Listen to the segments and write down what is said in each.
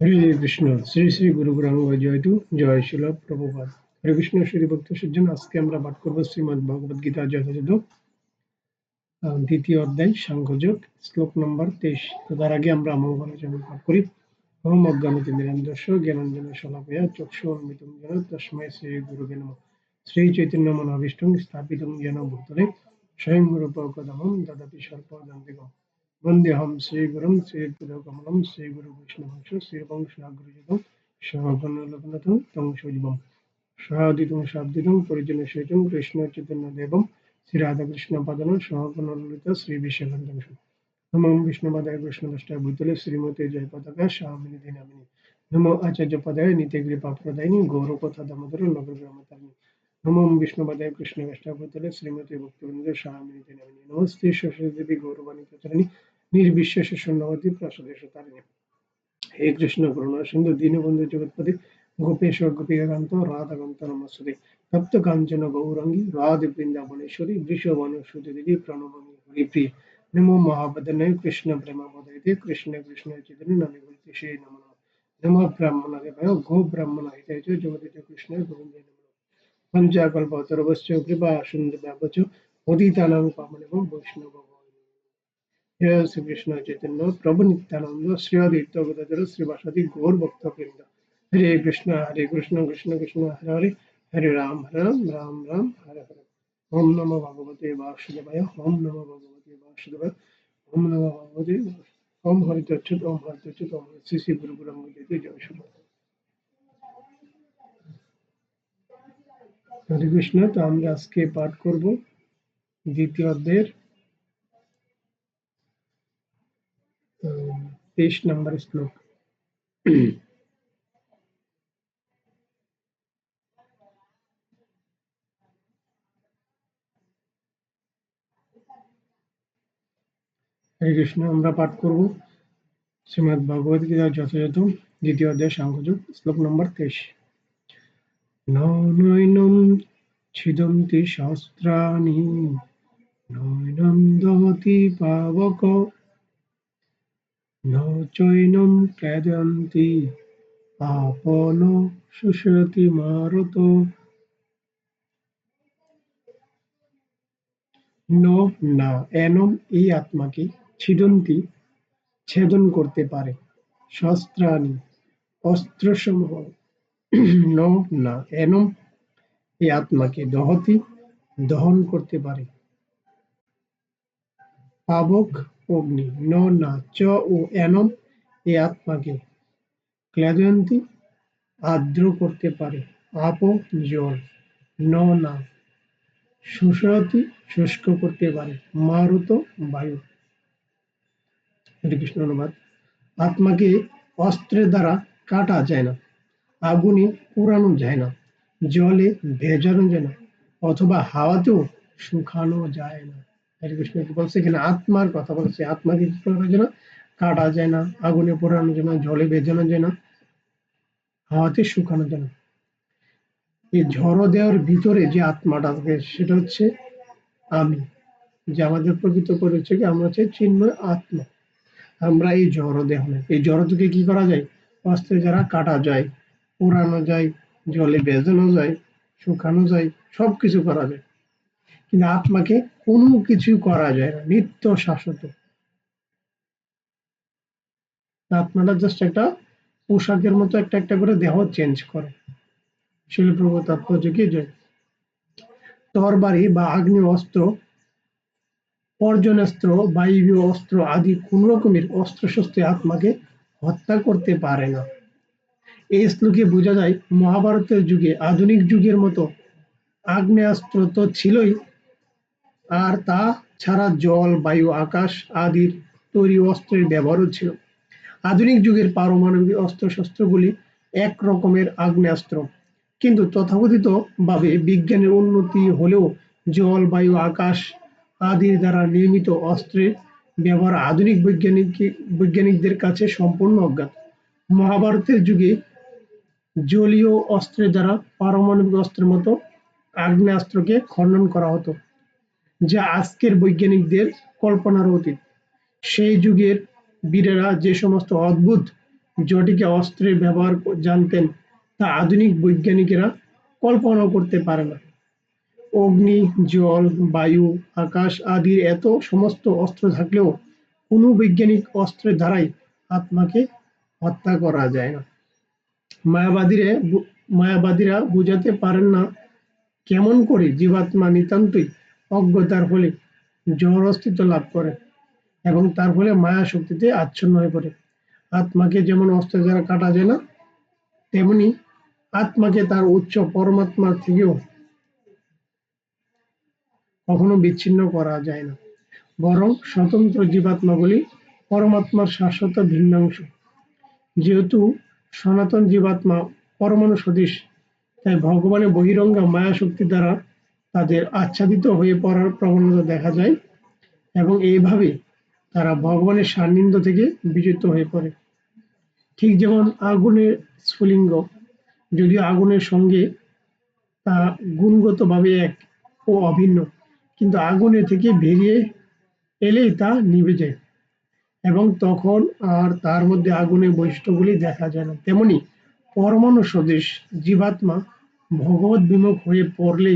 হরে কৃষ্ণ, শ্রী শ্রী গুরু গ্রাম জয়তু জয় শিল প্রভুপাদ। হরে কৃষ্ণ শ্রী ভক্ত সজ্জন, আজকে আমরা পাঠ করব শ্রীমদ ভগবদ গীতা যথাযথ দ্বিতীয় অধ্যায়, সাংখ্যযোগ, শ্লোক নম্বর তেইশ। তো তার আগে আমরা মঙ্গল আচরণ পাঠ করি। ওম অজ্ঞানতি নিরঞ্জস্ব জ্ঞানঞ্জন শলাভয়া চক্ষু অমিতম জন তস্মৈ শ্রী গুরু নম। শ্রী চৈতন্য মনোভীষ্টং স্থাপিতং যেন ভূতলে স্বয়ং রূপ কদমম দদতি সর্পদন্তিকম वन्देऽहं श्रीगुरुं श्रीयुतकमलं श्रीगुरुवैष्णवंश श्रीवंशाग्रजतं सहगणलग्नतं तं सजीवं सहादितं शाब्दितं परिजनसहितं कृष्णचैतन्यदेवं श्रीराधाकृष्णपादनं सहगणललिता श्रीविशाखान्तं नमो विष्णुपदाय कृष्णदष्टाय भूतले श्रीमते जयपताका स्वामिनि दिनामिनि नमो आचार्यपदाय नित्यकृपाप्रदायिनि गौरवकथा दामोदर नगरग्रामतारिणि नमो विष्णुपदाय कृष्णदष्टाभूतले श्रीमते भक्तिवृन्द स्वामिनि दिनामिनि नमस्ते सरस्वती गौरवाणी प्रचारिणि নির্বিশ্বাসে শূন্যবতী প্রসদেশ তারিণী হে কৃষ্ণ, করুণা, সিন্ধু, দীনবন্ধু, জগৎপতি, গোপেশ গোপিকাকান্ত রাধাকান্ত নমস্তে তপ্ত কাঞ্চন, গৌরাঙ্গী, রাধে বৃন্দাবনেশ্বরী বৃষবন সুতি দেবী প্রণমামি হরিপ্রিয়। নমো মহাবদনায় কৃষ্ণ প্রেম বদয়তে কৃষ্ণ কৃষ্ণ চৈতন্য নামে বলতে সেই নম নম। ব্রাহ্মণ দেবায় গো ব্রাহ্মণ হিতায় চ জগদিত কৃষ্ণ, গোবিন্দ, নম পঞ্চাকল্পতরবশ্চ কৃপা সুন্দর ব্যবচ পতিতানাং পাবনেব বৈষ্ণব জয় শ্রীকৃষ্ণ চৈতন্য, প্রভু নিত্যানন্দ, শ্রী অদ্বৈত গদাধর শ্রীবাসাদি গৌর ভক্ত বৃন্দ হরে কৃষ্ণ হরে কৃষ্ণ কৃষ্ণ কৃষ্ণ, হরে হরে হরে রাম হরে রাম রাম রাম, হরে হরে। ওম নম ভগবতে বাসুদেবায়, ওম নম ভগবতে বাসুদেবায়, ওম নম ভগবতে ওম হরিত অচ্যুত ওম হরিত অচ্যুত ওম শ্রী শ্রী গুরু গুরু জয় শুভ হরে কৃষ্ণ, তো আমরা আজকে পাঠ করব দ্বিতীয় অধ্যায়ের তেইশ নম্বর শ্লোক হরে কৃষ্ণ আমরা পাঠ করব গীতা যথাযথ দ্বিতীয় অধ্যায় সাংখ্যযোগ শ্লোক নম্বর তেইশ নৈনম ছিদন্তি শাস্ত্রাণি নৈনম দহতি পাবক ক্লেদন্তি আপন শুষতি মারত। ন না, এনম এই আত্মাকে ছিদন্তি, ছেদন করতে পারে শস্ত্রাণি অস্ত্রসমূহ। ন না, এনম এই আত্মাকে দহতি, দহন করতে পারে। পাবক অগ্নি। ন না, চ ও এনম এই আত্মাকে। ক্লেদয়ন্তী আর্দ্র করতে পারে আপ জল ন না শুষ্কতি শুষ্ক করতে পারে, মারুত বায়ু। হরে কৃষ্ণ অনুবাদ। আত্মাকে অস্ত্রের দ্বারা কাটা যায় না, আগুনে পোড়ানো যায় না, জলে ভেজানো যায় না, অথবা হাওয়াতেও শুকানো যায় না। হরে কৃষ্ণ কি বলছে এখানে আত্মার কথা বলছে, আত্মাকে কি করা যায় না? কাটা যায় না, আগুনে পোড়ানো যায় না, জলে ভেজানো যায় না হাওয়াতে শুকানো যায় না। এই ঝড় দেওয়ার ভিতরে যে আত্মাটা থাকে সেটা হচ্ছে আমি, যে আমাদের প্রকৃত পরিচয় আমরা হচ্ছে চিন্ময় আত্মা। আমরা এই জড় দেহ নয় এই জড় থেকে কি করা যায়? অস্ত্রে যারা কাটা যায়, পোড়ানো যায়, জলে বেজানো যায়, শুকানো যায় সব কিছু করা যায়। কিন্তু আত্মাকে কোনো কিছু করা যায় না, নিত্য শাশ্বত। আত্মাটা জাস্ট একটা পোশাকের মতো একটা একটা করে দেহ চেঞ্জ করে শিলপ্রভু তাৎপর্য কি যায়। তরবারি বা আগ্নেয় অস্ত্র অর্জনাস্ত্র বায়বীয় অস্ত্র আদি কোন রকমের অস্ত্রশস্ত্রে আত্মাকে হত্যা করতে পারে না। এই শ্লোকে বোঝা যায়, মহাভারতের যুগে, আধুনিক যুগের মতো আগ্নেয়াস্ত্র তো ছিলই আর তা ছাড়া জল, বায়ু, আকাশ আদির তৈরি অস্ত্রের ব্যবহারও ছিল। আধুনিক যুগের পারমাণবিক অস্ত্রশস্ত্রগুলি এক রকমের আগ্নেয়াস্ত্র। কিন্তু তথাকথিতভাবে বিজ্ঞানের উন্নতি হলেও জল, বায়ু, আকাশ আদির দ্বারা নির্মিত অস্ত্রের ব্যবহার আধুনিক বৈজ্ঞানিক বৈজ্ঞানিকদের কাছে সম্পূর্ণ অজ্ঞাত। মহাভারতের যুগে জলীয় অস্ত্রের দ্বারা পারমাণবিক অস্ত্রের মতো আগ্নেয়াস্ত্রকে খণ্ডন করা হতো। যা আজকের বৈজ্ঞানিকদের কল্পনার অতীত। সেই যুগের বীরেরা যে সমস্ত অদ্ভুত জটিকে অস্ত্রের ব্যবহার জানতেন, তা আধুনিক বৈজ্ঞানিকেরা কল্পনাও করতে পারে না। অগ্নি, জল, বায়ু, আকাশ আদির এত সমস্ত অস্ত্র থাকলেও কোনো বৈজ্ঞানিক অস্ত্রের দ্বারাই আত্মাকে হত্যা করা যায় না। মায়াবাদীরা মায়াবাদীরা বুঝাতে পারেন না কেমন করে জীবাত্মা নিতান্তই অজ্ঞতার ফলে জড় অস্তিত্ব লাভ করে এবং তার ফলে মায়া শক্তিতে আচ্ছন্ন হয়ে পড়ে। আত্মাকে যেমন অস্ত্রের দ্বারা কাটা যায় না, তেমনি আত্মাকে তার উচ্চ পরমাত্মার থেকেও কখনো বিচ্ছিন্ন করা যায় না। বরং স্বতন্ত্র জীবাত্মাগুলি পরমাত্মার শাশ্বত ভিন্নাংশ যেহেতু সনাতন জীবাত্মা পরমাণু সদৃশ, তাই ভগবানের বহিরঙ্গা মায়া শক্তি দ্বারা তাদের আচ্ছাদিত হয়ে পড়ার প্রবণতা দেখা যায় এবং এইভাবে তারা ভগবানের সান্নিধ্য থেকে বিচ্যুত হয়ে পড়ে। ঠিক যেমন আগুনের স্ফুলিঙ্গ, যদিও আগুনের সঙ্গে তা গুণগতভাবে এক ও অভিন্ন, কিন্তু আগুনে থেকে বেরিয়ে এলেই তা নিভে যায় এবং তখন আর তার মধ্যে আগুনের বৈশিষ্ট্যগুলি দেখা যায় না। তেমনি পরমাণু সদৃশ জীবাত্মা ভগবত বিমুখ হয়ে পড়লে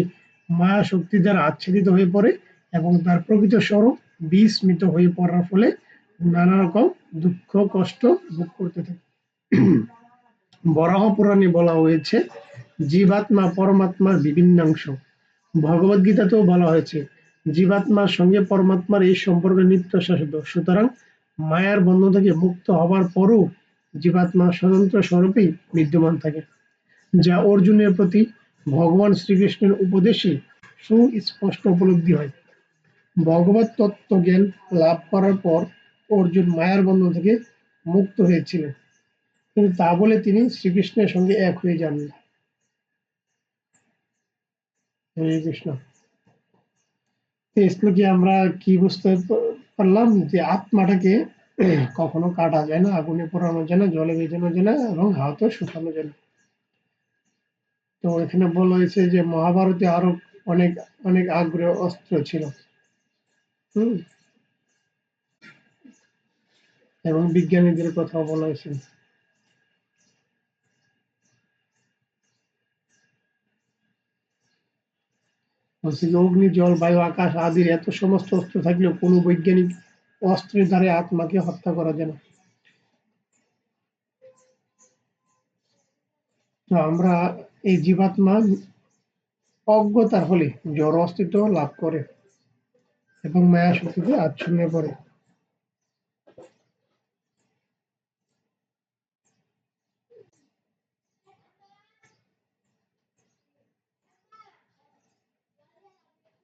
মায়া শক্তি দ্বারা আচ্ছাদিত হয়ে পড়ে এবং তার প্রকৃত স্বরূপ বিস্মিত হয়ে পড়ার ফলে নানা রকম দুঃখ, কষ্ট ভোগ করতে থাকে। বরাহ পুরাণে বলা হয়েছে, জীবাত্মা পরমাত্মার বিভিন্নাংশ। ভগবদ গীতাতেও বলা হয়েছে, জীবাত্মার সঙ্গে পরমাত্মার এই সম্পর্ক নিত্য শাসিত। সুতরাং মায়ার বন্ধন থেকে মুক্ত হবার পরও জীবাত্মা স্বতন্ত্র স্বরূপেই বিদ্যমান থাকে, যা অর্জুনের প্রতি ভগবান শ্রীকৃষ্ণের উপদেশে সুস্পষ্ট উপলব্ধি হয়। ভগবত তত্ত্ব জ্ঞান লাভ করার পর অর্জুন মায়ার বন্ধন থেকে মুক্ত হয়েছিলেন। কিন্তু তা বলে তিনি শ্রীকৃষ্ণের সঙ্গে এক হয়ে যাননি। হরে কৃষ্ণ। এই শ্লোকে আমরা কি বুঝতে পারলাম যে আত্মাটাকে কখনো কাটা যায় না, আগুনে পোড়ানো যায় না, জলে ভেজানো যায় না এবং হাতে শুকানো যায় না। তো এখানে বলা হয়েছে যে মহাভারতে আরও অনেক অনেক আগ্রহ, অস্ত্র ছিল। এবং বিজ্ঞানীদের কথা বলা হয়েছে। অগ্নি, জল, বায়ু, আকাশ আদির এত সমস্ত অস্ত্র থাকলেও কোনো বৈজ্ঞানিক অস্ত্রের দ্বারা আত্মাকে হত্যা করা যায় না। তো আমরা এই জীবাত্মা অজ্ঞতার ফলে জড় অস্তিত্ব লাভ করে এবং মায়া শক্তিতে আচ্ছন্ন পড়ে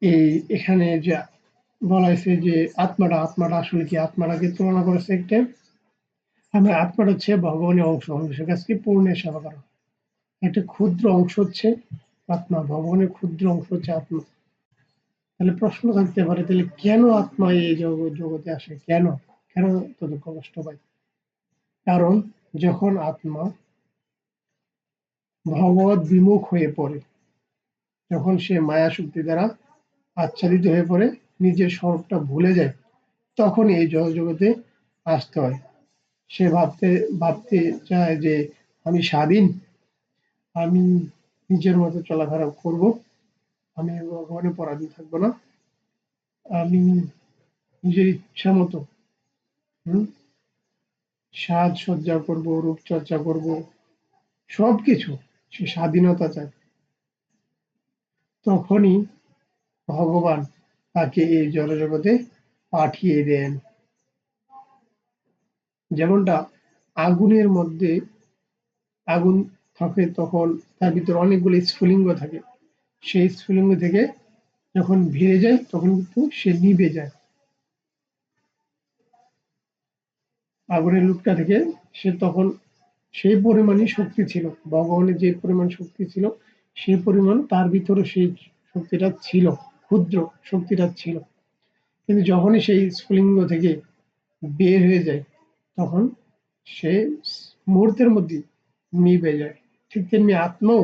এই এখানে যে বলা হয়েছে যে আত্মাটা আত্মাটা আসলে কি? আত্মাটাকে তুলনা করেছে একটা আমরা আত্মাটা হচ্ছে ভগবানের অংশ। অংশের কাছে পূর্ণের সেবা করা একটা ক্ষুদ্র অংশ হচ্ছে আত্মা, ভগবানের ক্ষুদ্র অংশ হচ্ছে আত্মা। তাহলে প্রশ্ন থাকতে পারে, তাহলে কেন আত্মা এই জগ- জগতে আসে? কেন? কেন এত কষ্ট পায়? কারণ যখন আত্মা ভগবত বিমুখ হয়ে পড়ে, যখন সে মায়া শক্তি দ্বারা আচ্ছাদিত হয়ে পড়ে, নিজের স্বরূপটা ভুলে যায়, তখন এই জগতে আসতে হয়। সে ভাবতে ভাবতে চায় যে আমি স্বাধীন আমি নিজের মতো চলাফেরা করব। আমি ভগবানের পরাধীন থাকব না। আমি নিজের ইচ্ছা মতো, হম সাজ সজ্জা করব, রূপচর্চা করব, সবকিছু সে স্বাধীনতা চায় তখনই ভগবান তাকে এই জড়জগতে পাঠিয়ে দেন। যেমনটা আগুনের মধ্যে আগুন থাকে তখন তার ভিতরে অনেকগুলো স্ফুলিঙ্গ থাকে। সেই স্ফুলিঙ্গ থেকে যখন ভিড়ে যায়, তখন কিন্তু সে নিভে যায়। আগুনের লুকটা থেকে সে তখন সেই পরিমাণই শক্তি ছিল। ভগবানের যে পরিমাণ শক্তি ছিল, সেই পরিমাণ তার ভিতরে সেই শক্তিটা ছিল, ক্ষুদ্র শক্তিটা ছিল। কিন্তু যখনই সেই স্ফুলিঙ্গ থেকে বের হয়ে যায়, তখন সে মুহূর্তের মধ্যে নিভে যায়। ঠিক তেমনি আত্মাও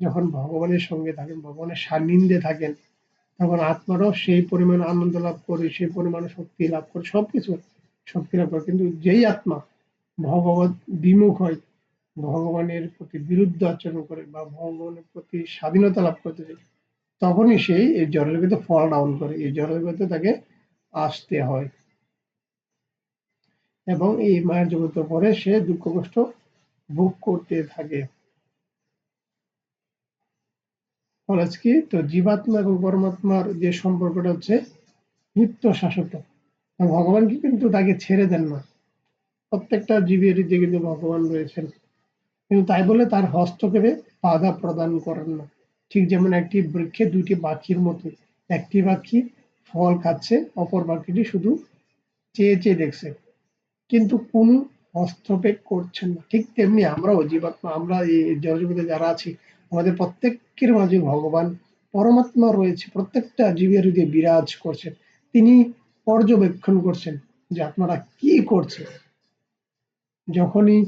যখন ভগবানের সঙ্গে থাকেন, ভগবানের সান্নিধ্যে থাকেন, তখন আত্মারাও সেই পরিমাণ আনন্দ লাভ করে, সেই পরিমাণ শক্তি লাভ করে, সবকিছু শক্তি লাভ করে। কিন্তু যেই আত্মা ভগবত বিমুখ হয়, ভগবানের প্রতি বিরুদ্ধ আচরণ করে বা ভগবানের প্রতি স্বাধীনতা লাভ করতে চায় তখনই সেই এই জ্বরের ভিতরে ফল ডাউন করে, এই জ্বরের ভিতরে তাকে আসতে হয়। এবং এই মায়ের জগতের পরে সে দুঃখ কষ্ট ভোগ করতে থাকে। ফলে কি তো জীবাত্মা এবং পরমাত্মার যে সম্পর্কটা হচ্ছে নিত্য শাশ্বত ভগবান কি কিন্তু তাকে ছেড়ে দেন না। প্রত্যেকটা জীবের যে কিন্তু ভগবান রয়েছেন। কিন্তু তাই বলে তার হস্তক্ষেপে বাধা প্রদান করেন না। ঠিক যেমন একটি বৃক্ষে দুইটি পাখির মতো। একটি পাখি ফল খাচ্ছে, অপর পাখিটি শুধু চেয়ে চেয়ে দেখছে। কিন্তু কোন হস্তক্ষেপ করছেন না। ঠিক তেমনি আমরাও জীবাত্মা, আমরা এই জগতে যারা আছি আমাদের প্রত্যেকের মাঝে ভগবান পরমাত্মা রয়েছে, প্রত্যেকটা জীবের হৃদয়ে বিরাজ করছেন তিনি পর্যবেক্ষণ করছেন যে আপনারা কি করছে যখনই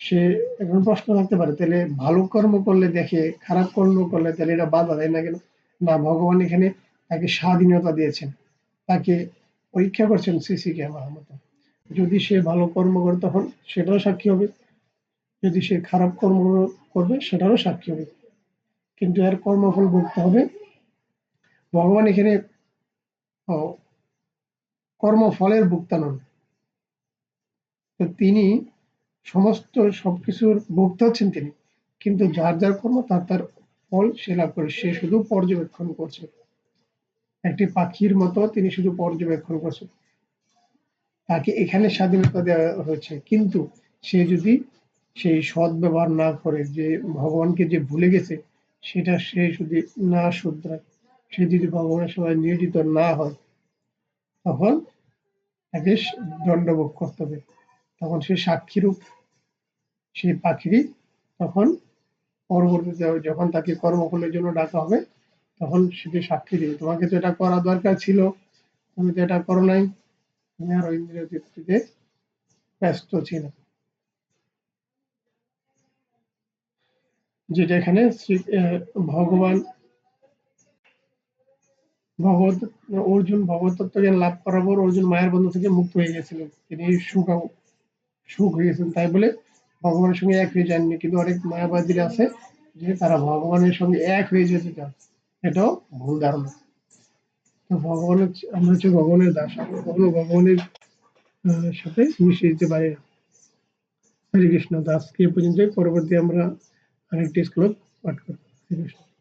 সে এখন প্রশ্ন থাকতে পারে, তাহলে ভালো কর্ম করলে দেখে, খারাপ কর্ম করলে তাহলে এটা বাধা দেয় না কেন? না, ভগবান এখানে তাকে স্বাধীনতা দিয়েছেন। তাকে পরীক্ষা করছেন সিসি ক্যামেরার মতো যদি সে ভালো কর্ম করে তখন সেটাও সাক্ষী হবে। যদি সে খারাপ কর্ম করবে সেটারও সাক্ষী হবে। কিন্তু এর কর্মফল ভুগতে হবে, ভগবান এখানে কর্মফলের ভুক্তা নন। তো তিনি সমস্ত সবকিছুর ভোক্তা হচ্ছেন তিনি। কিন্তু যার যার কর্ম, তার তার ফল সে লাভ করে। সে শুধু পর্যবেক্ষণ করছে। একটি পাখির মতো তিনি শুধু পর্যবেক্ষণ করছেন তাকে এখানে স্বাধীনতা দেওয়া হয়েছে। কিন্তু সে যদি সেই সৎ ব্যবহার না করে যে ভগবানকে যে ভুলে গেছে, সেটা সে যদি না শুধরায়, সে যদি ভগবানের সবাই নিয়োজিত না হয়, তখন তাকে দণ্ডভোগ করতে হবে। তখন সে সাক্ষীরূপ সেই পাখিরই তখন পরবর্তীতে যখন তাকে কর্মফলের জন্য ডাকা হবে, তখন সেটি সাক্ষী দেবে, তোমাকে তো এটা করা দরকার ছিল, তুমি তো এটা করো নাই। তুমি আর ইন্দ্রিয় ব্যস্ত ছিল। যেটা এখানে ভগবান ভগবত, অর্জুন ভগবত জ্ঞান লাভ করার পর অর্জুন মায়ের বন্ধু থেকে মুক্ত হয়ে গেছিলেন তিনি সুখ সুখ হয়ে গেছেন। তাই বলে ভগবানের সঙ্গে এক হয়ে যাননি। কিন্তু অনেক মায়াবাদীর আছে যে তারা ভগবানের সঙ্গে এক হয়ে যেতে চান এটাও ভুল ধারণা। তো ভগবানের আমরা হচ্ছে ভগবানের দাস। কখনো ভগবানের সাথে মিশে যেতে পারি না। হরে কৃষ্ণ দাসকে পর্যন্ত পরবর্তী আমরা আরেকটি শ্লোক পাঠ করব হরে কৃষ্ণ